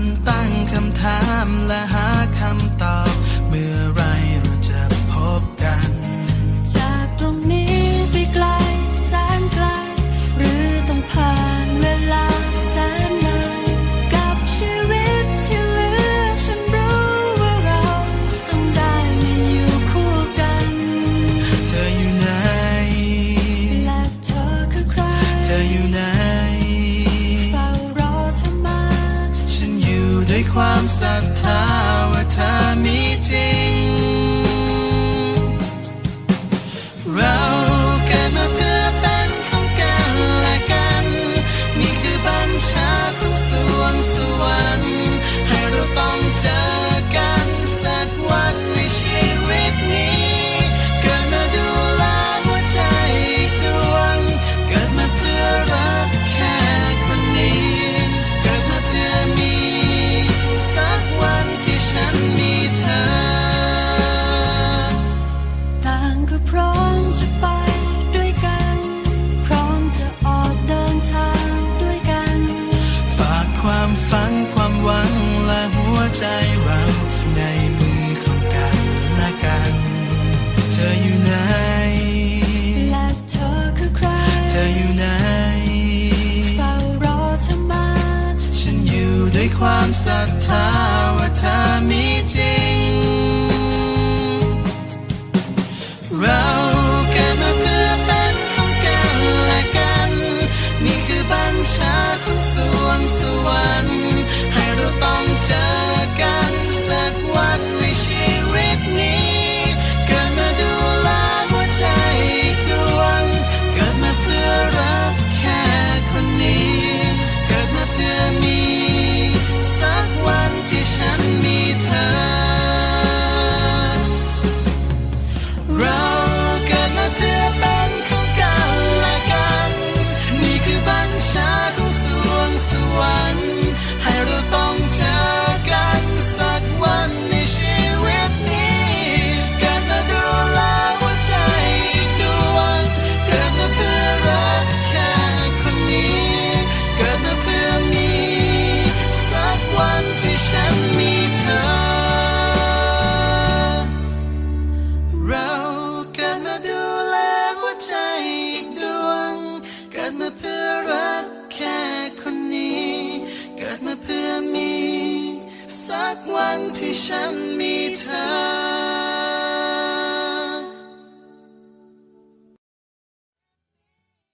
นตั้งคำถามและหาคำตอบเมื่อไร ความศรัทธา อยู่ไหน และเธอคือใคร เธออยู่ไหนเฝ้ารอเธอมา ฉันอยู่ด้วยความศรัทธาว่าเธอมีใจ วันที่ฉันมีเธอ